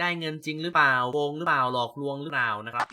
ได้เงินจริงหรือเปล่าโกงหรือเปล่าหลอกลวงหรือเปล่านะครับ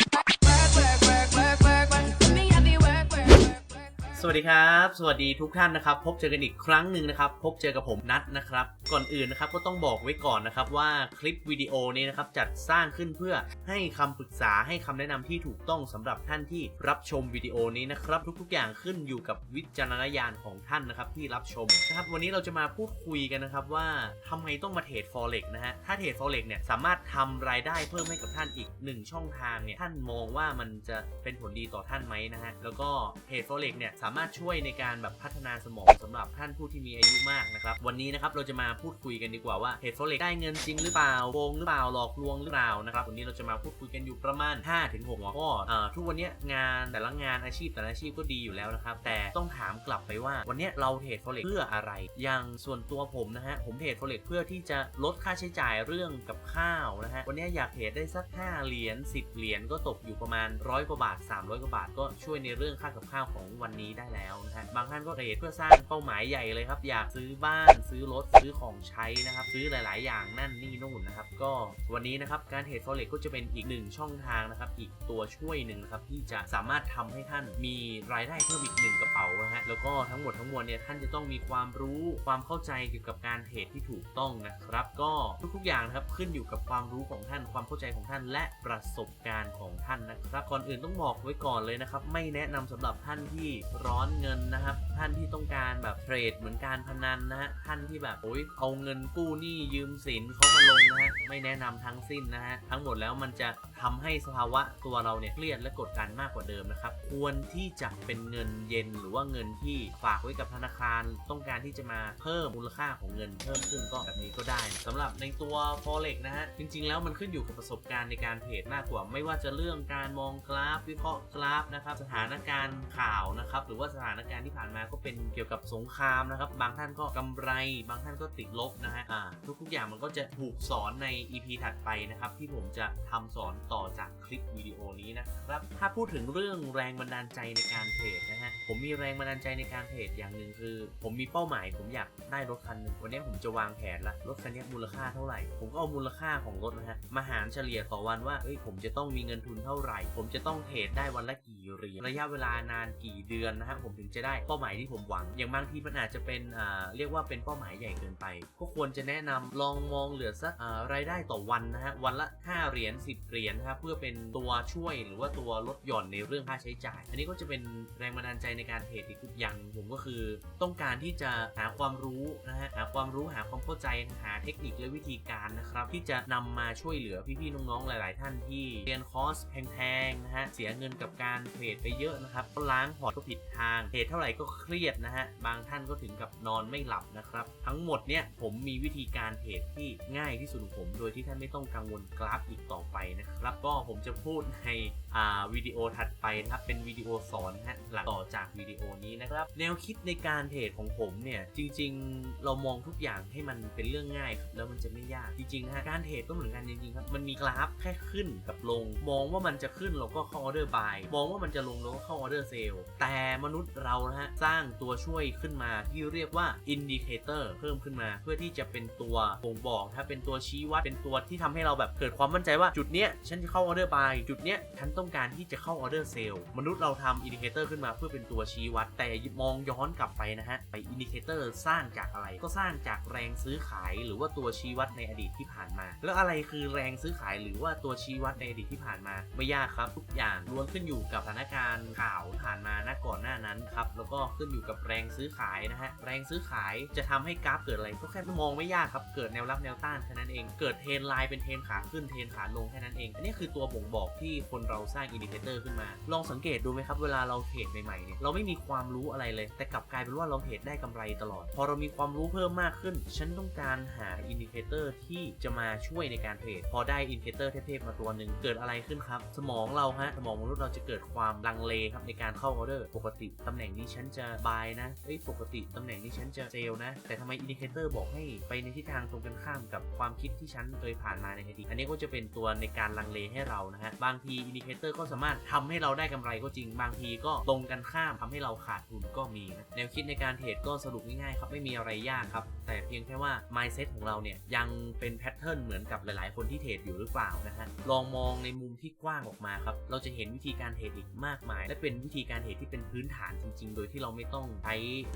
สวัสดีครับ สวัสดีทุกท่านนะครับ พบเจอกันอีกครั้งหนึ่งนะครับ พบเจอกับผมนัทนะครับ ก่อนอื่นนะครับก็ต้องบอกไว้ก่อนนะครับว่าคลิปวิดีโอนี้นะครับจัดสร้างขึ้นเพื่อให้คำปรึกษาให้คำแนะนำที่ถูกต้องสำหรับท่านที่รับชมวิดีโอนี้นะครับ ทุกๆอย่างขึ้นอยู่กับวิจารณญาณของท่านนะครับที่รับชมนะครับ วันนี้เราจะมาพูดคุยกันนะครับว่าทำไมต้องมาเทรด forex นะฮะถ้าเทรด forex เนี่ยสามารถทำรายได้เพิ่มให้กับท่านอีกหนึ่งช่องทางเนี่ยท่านมองว่ามันจะเป็นผลดีต่อท่านไหมนะฮะแล้วก็เทรด forex เนี่ยสาามารถช่วยในการแบบพัฒนาสมองสำหรับท่านผู้ที่มีอายุมากนะครับ วันนี้นะครับเราจะมาพูดคุยกันดีกว่าว่าเทรด forex ได้เงินจริงหรือเปล่าโกงหรือเปล่าหลอกลวงหรือเปล่านะครับวันนี้เราจะมาพูดคุยกันอยู่ประมาณ 5-6หัวข้ออ่าทุกวันนี้งานแต่ละงานอาชีพแต่ละอาชีพก็ดีอยู่แล้วนะครับแต่ต้องถามกลับไปว่า วันนี้เราเทรด forex เพื่ออะไร อย่างส่วนตัวผมนะฮะผมเทรด forex เพื่อที่จะลดค่าใช้จ่ายเรื่องกับข้าวนะฮะวันนี้อยากเทรดได้สัก 5 เหรียญ10 เหรียญก็ตกอยู่ประมาณร้อยกว่าบาท 300 กว่าบาท ก็ช่วยในเรื่องค่ากับข้าวของวันนี้ได้แล้วนะฮะบางท่านก็เทรดเพื่อสร้างเป้าหมายใหญ่เลยครับ อยากซื้อบ้านซื้อรถซื้อของใช้นะครับ ซื้อหลาย ๆ อย่างนั่นนี่นู่นนะครับ ก็วันนี้นะครับการเทรด forex ก็จะเป็นอีกหนึ่งช่องทางนะครับ อีกตัวช่วยหนึ่งนะครับที่จะสามารถทำให้ท่านมีรายได้เพิ่มอีกหนึ่งกระเป๋านะ แล้วก็ทั้งหมดทั้งมวลเนี่ยท่านจะต้องมีความรู้ความเข้าใจเกี่ยวกับการเทรดที่ถูกต้องนะครับ ก็ทุกๆอย่างนะครับขึ้นอยู่กับความรู้ของท่านความเข้าใจของท่าน และประสบการณ์ของท่านนะครับก่อนอื่นต้องบอกไว้ก่อนเลยนะครับ ไม่แนะนำสำหรับท่านที่ร้อนเงินนะครับ ท่านที่ต้องการแบบเทรดเหมือนการพนันนะฮะท่านที่แบบโอ้ยเอาเงินกู้หนี้ยืมสินเขามาลงนะฮะไม่แนะนำทั้งสิ้นนะฮะทั้งหมดแล้วมันจะทำให้สภาวะตัวเราเนี่ยเครียดและกดดันมากกว่าเดิมนะครับควรที่จะเป็นเงินเย็นหรือว่าเงินที่ฝากไว้กับธนาคารต้องการที่จะมาเพิ่มมูลค่าของเงินเพิ่มขึ้นก็แบบนี้ก็ได้สำหรับในตัว forex นะฮะจริง ๆ แล้วมันขึ้นอยู่กับประสบการณ์ในการเทรดมากกว่า ไม่ว่าจะเรื่องการมองกราฟวิเคราะห์กราฟนะครับสถานการณ์ข่าวนะครับหรือว่าสถานการณ์ที่ผ่านมาก็เป็นเกี่ยวกับสงครามนะครับบางท่านก็กำไร บางท่านก็ติดลบนะฮะอ่าทุกๆอย่างมันก็จะถูกสอนใน EP ถัดไปนะครับที่ผมจะทำสอนต่อจากคลิปวิดีโอนี้นะครับถ้าพูดถึงเรื่องแรงบันดาลใจในการเทรดนะฮะผมมีแรงบันดาลใจในการเทรดอย่างหนึ่งคือ ผมมีเป้าหมาย ผมอยากได้รถคันหนึ่งวันนี้ผมจะวางแผนละรถคันนี้มูลค่าเท่าไหร่ ผมก็เอามูลค่าของรถนะฮะมาหารเฉลี่ยต่อวันว่าเอ้ยผมจะต้องมีเงินทุนเท่าไหร่ ผมจะต้องเทรดได้วันละกี่เหรียญระยะเวลานานกี่เดือนนะฮะผมถึงจะได้เป้าหมายที่ผมหวัง อย่างบางทีมันอาจจะเป็นอ่าเรียกว่าเป็นเป้าหมายใหญ่เกินไป ก็ควรจะแนะนำลองมองเหลือสักอ่ารายได้ต่อวันนะฮะวันละ 5 เหรียญ10 เหรียญนะครับเพื่อเป็นตัวช่วยหรือว่าตัวลดหย่อนในเรื่องค่าใช้จ่าย อันนี้ก็จะเป็นแรงบันดาลใจในการเทรดอีกอย่างหนึ่งผมก็คือต้องการที่จะหาความรู้นะฮะหาความรู้หาความเข้าใจหาเทคนิคและวิธีการนะครับ ที่จะนำมาช่วยเหลือพี่ๆน้องๆหลาย ๆ ท่านที่เรียนคอร์สแพงๆนะฮะเสียเงินกับการเทรดไปเยอะนะครับก็ล้างพอร์ตก็ผิดทางเทรดเท่าไหร่ก็เครียดนะฮะบางท่านก็ถึงกับนอนไม่หลับนะครับ ทั้งหมดเนี่ยผมมีวิธีการเทรดที่ง่ายที่สุดของผม โดยที่ท่านไม่ต้องกังวลกราฟอีกต่อไปนะครับ ก็ผมจะพูดในอ่าวิดีโอถัดไปนะครับเป็นวิดีโอสอนฮะหลังต่อจากวิดีโอนี้นะครับ แนวคิดในการเทรดของผมเนี่ยจริง ๆ เรามองทุกอย่างให้มันเป็นเรื่องง่ายครับแล้วมันจะไม่ยากจริงๆนะฮะการเทรดก็เหมือนกันจริงๆครับมันมีกราฟแค่ขึ้นกับลง มองว่ามันจะขึ้นเราก็เข้าออเดอร์บายมองว่ามันจะลงเราก็เข้าออเดอร์เซลแต่มนุษย์เรานะฮะสร้างตัวช่วยขึ้นมาที่เรียกว่าอินดิเคเตอร์เพิ่มขึ้นมา เพื่อที่จะเป็นตัวบ่งบอกถ้าเป็นตัวชี้วัดเป็นตัวที่ทำให้เราแบบเกิดความมั่นใจว่าจุดเนี้ยฉันจะเข้าออเดอร์บายจุดเนี้ยฉันต้องการที่จะเข้าออเดอร์เซลล์มนุษย์เราทำอินดิเคเตอร์ขึ้นมาเพื่อเป็นตัวชี้วัด แต่มองย้อนกลับไปนะฮะไปอินดิเคเตอร์สร้างจากอะไร ก็สร้างจากแรงซื้อขาย หรือว่าตัวชี้วัดในอดีตที่ผ่านมา แล้วอะไรคือแรงซื้อขายหรือว่าตัวชี้วัดในอดีตที่ผ่านมาไม่ยากครับทุกอย่างล้วนขึ้นอยู่กับสถานการณ์ข่าวผ่านมาณก่อนหน้านั้นครับแล้วก็ขึ้นอยู่กับแรงซื้อขายนะฮะแรงซื้อขายจะทำให้กราฟเกิดอะไรก็แค่มองไม่ยากครับเกิดแนวรับแนวต้านแค่นั้นเอง เกิดเทรนไลน์เป็นเทรนขาขึ้นเทรนขาลงแค่นั้นเองอันนี้คือตัวบ่งบอกที่คนเราสร้างอินดิเคเตอร์ขึ้นมา ลองสังเกตดูไหมครับ เวลาเราเทรดใหม่ๆเนี่ยเราไม่มีความรู้อะไรเลย แต่กลับกลายเป็นว่าเราเทรดได้กำไรตลอด พอเรามีความรู้เพิ่มมากขึ้น ฉันต้องการหาอินดิเคเตอร์ที่จะมาช่วยในการเทรดพอได้อินดิเคเตอร์เทพๆมาตัวหนึ่งเกิดอะไรขึ้นครับ สมองเราฮะสมองมนุษย์เราจะเกิดความลังเลครับในการเข้าออเดอร์ปกติตำแหน่งนี้ฉันจะบายนะเอ้ยปกติตำแหน่งนี้ฉันจะเซลนะ แต่ทำไมอินดิเคเตอร์บอกให้ไปในทิศทางตรงกันข้ามกับความคิดที่ฉันเคยผ่านมาในอดีตอันนี้ก็จะเป็นตัวในการลังเลให้เรานะฮะบางทีอินดิเคเตอร์ก็สามารถทำให้เราได้กำไรก็จริงบางทีก็ตรงกันข้ามทำให้เราขาดทุนก็มีนะแนวคิดในการเทรดก็สรุปง่ายๆครับไม่มีอะไรยากครับ แต่เพียงแค่ว่า mindset ของเราเนี่ยยังเป็นแพทเทิร์นเหมือนกับหลายๆ คนที่เทรดอยู่หรือเปล่านะฮะลองมองในมุมที่กว้างออกมาครับเราจะเห็นวิธีการเทรดอีกมากมาย และเป็นวิธีการเทรดที่เป็นพื้นฐานจริง ๆ โดยที่เราไม่ต้องใช้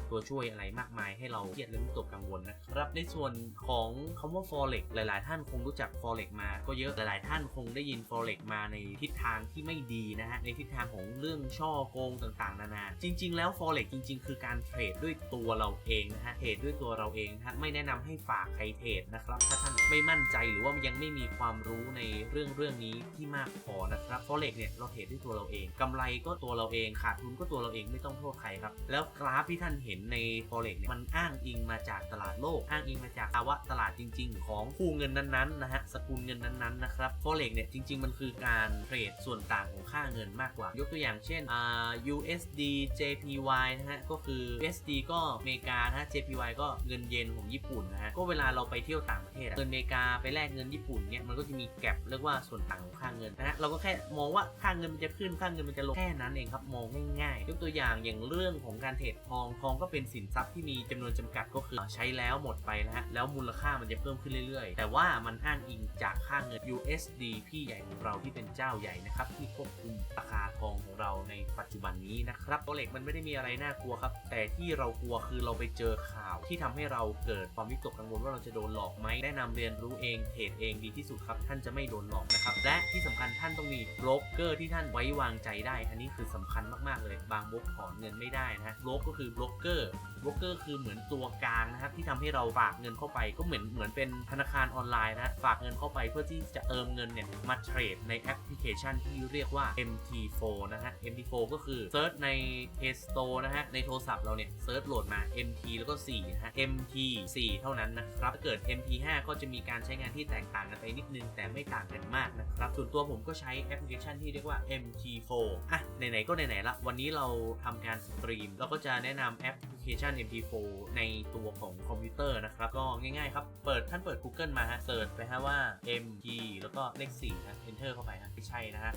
ตัวช่วยอะไรมากมาย ให้เราเครียดและวิตกกังวลนะครับในส่วนของคำว่า forex หลาย ๆ ท่านคงรู้จัก forex มาก็เยอะหลาย ๆ ท่านคงได้ยิน forex มาในทิศทางที่ไม่ดีนะฮะในทิศทางของเรื่องช่อโกงต่างๆ นานา จริง ๆ แล้ว forex จริง ๆ คือการเทรดด้วยตัวเราเองนะฮะเทรดด้วยตัวเราเองนะฮะไม่แนะนำให้ฝากใครเทรดนะครับ ถ้าท่านไม่มั่นใจหรือว่ายังไม่มีความรู้ในเรื่องเรื่องนี้ที่มากพอนะครับ forex เนี่ยเราเทรดด้วยตัวเราเองกำไรก็ตัวเราเองขาดทุนก็ตัวเราเองไม่ต้องโทษใครครับแล้วกราฟที่ท่านเห็นใน forex เนี่ยมันอ้างอิงมาจากตลาดโลก อ้างอิงมาจากภาวะตลาดจริง ๆ ของคู่เงินนั้นๆนะฮะสกุลเงินนั้นๆนะครับ forex เนี่ยจริง ๆ มันคือการเทรดส่วนต่างของค่าเงินมากกว่า ยกตัวอย่างเช่นอ่า USD JPY นะฮะ ก็คือ USD ก็อเมริกานะฮะ JPY ก็เงินเยนของญี่ปุ่นนะฮะ ก็เวลาเราไปเที่ยวต่างประเทศเงินอเมริกาไปแลกเงินญี่ปุ่นเนี่ย มันก็จะมีแกลบเรียกว่าส่วนต่างของค่าเงินนะฮะ เราก็แค่มองว่าค่าเงินมันจะขึ้น ค่าเงินมันจะลง แค่นั้นเองครับ มองง่ายๆ ยกตัวอย่างอย่างเรื่องของการเทรดทอง ทองก็เป็นสินทรัพย์ที่มีจำนวนจำกัดก็คือใช้แล้วหมดไปนะฮะ แล้วมูลค่ามันจะเพิ่มขึ้นเรื่อยๆ แต่ว่ามันอ้างอิงจากค่าเงิน USD พี่ใหญ่ของเราที่เป็นเจ้าใหญ่นะครับที่ควบคุมราคาทองของเราในปัจจุบันนี้นะครับตัวเหล็กมันไม่ได้มีอะไรน่ากลัวครับ แต่ที่เรากลัวคือเราไปเจอข่าวที่ทำให้เราเกิดความวิตกกังวลว่าเราจะโดนหลอกไหมแนะนำเรียนรู้เองเทรดเองดีที่สุดครับ ท่านจะไม่โดนหลอกนะครับและที่สำคัญท่านต้องมีโบรกเกอร์ที่ท่านไว้วางใจได้ อันนี้คือสำคัญมากๆเลย บางบล็อกถอนเงินไม่ได้นะโบรกก็คือโบรกเกอร์โบรกเกอร์คือเหมือนตัวกลางนะครับที่ทำให้เราฝากเงินเข้าไปก็เหมือนเหมือนเป็นธนาคารออนไลน์นะฝากเงินเข้าไปเพื่อที่จะเติมเงินเนี่ยมาเทรดในแอปพลิเคชันที่เรียกว่า MT4 นะฮะ MT4 ก็คือเซิร์ชใน Play Store นะฮะ ในโทรศัพท์เราเนี่ยเซิร์ชโหลดมา MT แล้วก็4นะฮะ MT4 เท่านั้นนะครับถ้าเกิด MT5 ก็จะมีการใช้งานที่แตกต่างกันไปนิดนึง แต่ไม่ต่างกันมากนะครับ ส่วนตัวผมก็ใช้แอปพลิเคชันที่เรียกว่า MT4 อะไหนๆก็ไหนๆละวันนี้เราทำการสตรีมเราก็จะแนะนำแอป พลิเคชัน MP4 ในตัวของคอมพิวเตอร์นะครับ ก็ง่ายๆครับ เปิดท่านเปิด Google มาฮะเสิร์ชไปฮะว่า MP แล้วก็เลข4นะ Enter เข้าไปฮะไม่ใช่นะฮะ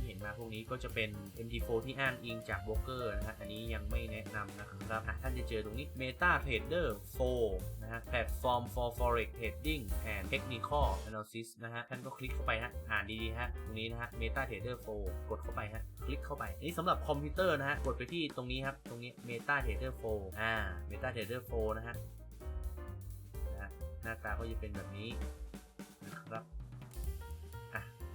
ที่เห็นมาพวกนี้ก็จะเป็น MT4 ที่อ้างอิงจากโบรกเกอร์นะฮะ อันนี้ยังไม่แนะนำนะครับอะท่านจะเจอตรงนี้ Meta Trader 4 นะฮะ Platform for Forex Trading and Technical Analysis นะฮะ ท่านก็คลิกเข้าไปฮะ อ่านดีๆฮะ ตรงนี้นะฮะ Meta Trader 4 กดเข้าไปฮะ คลิกเข้าไป อันนี้สำหรับคอมพิวเตอร์นะฮะ กดไปที่ตรงนี้ครับ ตรงนี้ Meta Trader 4 อ่า Meta Trader 4 นะฮะ นะฮะ หน้าตาก็จะเป็นแบบนี้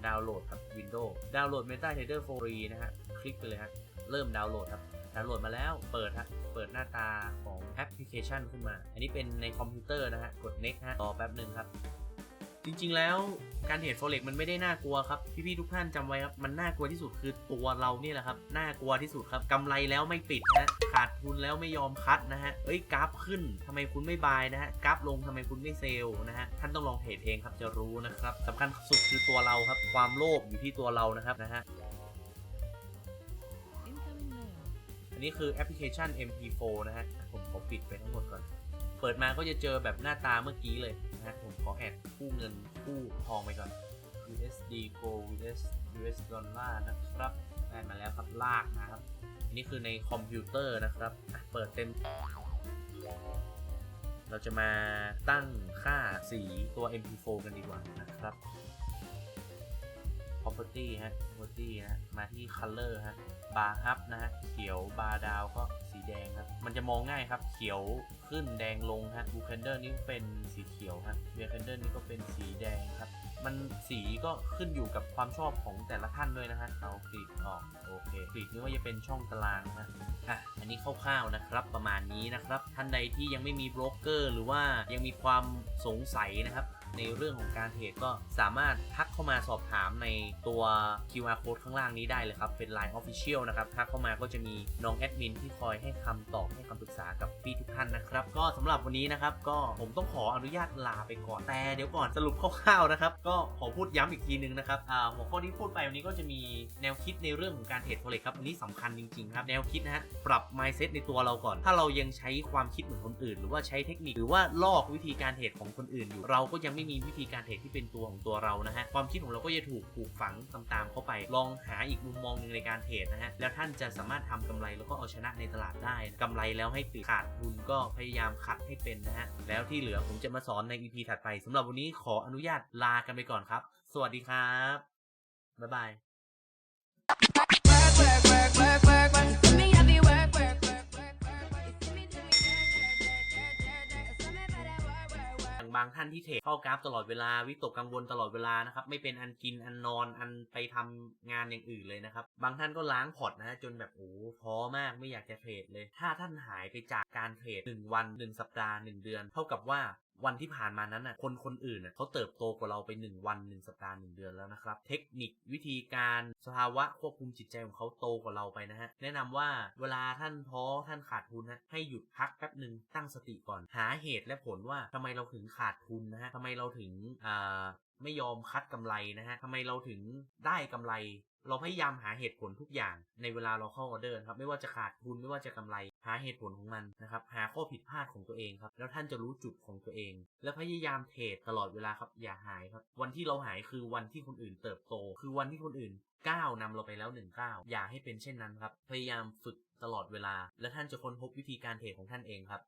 ดาวน์โหลดครับ Windows ดาวน์โหลด Meta Trader 4 free นะฮะ คลิกไปเลยฮะ เริ่มดาวน์โหลดครับ ดาวน์โหลดมาแล้ว เปิดฮะ เปิดหน้าตาของแอปพลิเคชันขึ้นมา อันนี้เป็นในคอมพิวเตอร์นะฮะ กด next ฮะ รอแป๊บหนึ่งครับ จริงๆแล้วการเทรด forex มันไม่ได้น่ากลัวครับ พี่ๆทุกท่านจำไว้ครับ มันน่ากลัวที่สุดคือตัวเราเนี่แหละครับ น่ากลัวที่สุดครับกำไรแล้วไม่ปิดนะขาดทุนแล้วไม่ยอมคัดนะฮะเอ้ยกราฟขึ้นทำไมคุณไม่บายนะฮะกราฟลงทำไมคุณไม่เซลล์นะฮะท่านต้องลองเทรดเองครับจะรู้นะครับสำคัญสุดคือตัวเราครับ ความโลภอยู่ที่ตัวเรานะครับนะฮะอันนี้คือแอปพลิเคชัน MP4 นะฮะผมขอปิดไปทั้งหมดก่อน ปิดมาก็จะเจอแบบหน้าตาเมื่อกี้เลยนะฮะผมขอแอดคู่เงินคู่ทองไปก่อน USD Gold US US ดอลลาร์นะครับได้มาแล้วครับลากนะครับ อันนี้คือในคอมพิวเตอร์นะครับเปิดเต็ม เราจะมาตั้งค่าสีตัว MP4 กันดีกว่านะครับ property ฮะ property ฮะ มาที่ color ฮะบาร์ฮับนะฮะ เขียวบาร์ดาวก็สีแดงครับ มันจะมองง่ายครับ เขียวขึ้นแดงลงฮะบูเคนเดอร์นี่เป็นสีเขียวฮะเบียร์เคนเดอร์นี่ก็เป็นสีแดงครับ มันสีก็ขึ้นอยู่กับความชอบของแต่ละท่านด้วยนะฮะ เอากรีดออก โอเคกรีดนี่ว่าจะเป็นช่องตารางนะฮะ อะ อันนี้คร่าวๆนะครับ ประมาณนี้นะครับ ท่านใดที่ยังไม่มีโบรกเกอร์ หรือว่ายังมีความสงสัยนะครับ ในเรื่องของการเทรดก็สามารถทักเข้ามาสอบถามในตัว QR code ข้างล่างนี้ได้เลยครับ เป็น Line Official นะครับ ทักเข้ามาก็จะมีน้องแอดมินที่คอยให้คำตอบให้คำปรึกษากับพี่ทุกท่านนะครับ ก็สำหรับวันนี้นะครับ ก็ผมต้องขออนุญาตลาไปก่อน แต่เดี๋ยวก่อนสรุปคร่าวๆนะครับ ก็ขอพูดย้ำอีกทีนึงนะครับอ่าหัวข้อที่พูดไปวันนี้ก็จะมีแนวคิดในเรื่องของการเทรด forex ครับอันนี้สำคัญจริงๆครับ แนวคิดนะฮะ ปรับ mindset ในตัวเราก่อน ถ้าเรายังใช้ความคิดเหมือนคนอื่น หรือว่าใช้เทคนิค หรือว่าลอกวิธีการเทรดของคนอื่นอยู่ เราก็ยังไม่มีวิธีการเทรดที่เป็นตัวของตัวเรานะฮะความคิดของเราก็จะถูกปลูกฝังตามๆเข้าไป ลองหาอีกมุมมองหนึ่งในการเทรดนะฮะแล้วท่านจะสามารถทำกำไรแล้วก็เอาชนะในตลาดได้กำไรแล้วให้ตื่นขาดทุนก็พยายามคัดให้เป็นนะฮะแล้วที่เหลือผมจะมาสอนใน EP ถัดไปสำหรับวันนี้ขออนุญาตลากันไปก่อนครับ สวัสดีครับบ๊ายบาย บางท่านที่เทรดเข้ากราฟตลอดเวลาวิตกกังวลตลอดเวลานะครับไม่เป็นอันกินอันนอนอันไปทำงานอย่างอื่นเลยนะครับบางท่านก็ล้างพอร์ตนะฮะจนแบบโอ้ท้อมากไม่อยากจะเทรดเลย ถ้าท่านหายไปจากการเทรด1วัน 1 สัปดาห์ 1 เดือน เท่ากับว่า วันที่ผ่านมานั้นน่ะคนคนอื่นน่ะเขาเติบโตกว่าเราไป 1 วัน 1 สัปดาห์ 1 เดือนแล้วนะครับ เทคนิควิธีการสภาวะควบคุมจิตใจของเขาโตกว่าเราไปนะฮะ แนะนำว่าเวลาท่านท้อท่านขาดทุนนะให้หยุดพักแป๊บหนึ่งตั้งสติก่อนหาเหตุและผลว่าทำไมเราถึงขาดทุนนะฮะทำไมเราถึงอ่าไม่ยอมคัดกำไรนะฮะทำไมเราถึงได้กำไร เราพยายามหาเหตุผลทุกอย่างในเวลาเราเข้าออเดอร์ครับไม่ว่าจะขาดทุนไม่ว่าจะกำไรหาเหตุผลของมันนะครับหาข้อผิดพลาดของตัวเองครับแล้วท่านจะรู้จุดของตัวเอง และพยายามเทรดตลอดเวลาครับอย่าหายครับวันที่เราหายคือวันที่คนอื่นเติบโต คือวันที่คนอื่นก้าวนำเราไปแล้วหนึ่งก้าวอย่าให้เป็นเช่นนั้นครับพยายามฝึกตลอดเวลา และท่านจะค้นพบวิธีการเทรดของท่านเองครับ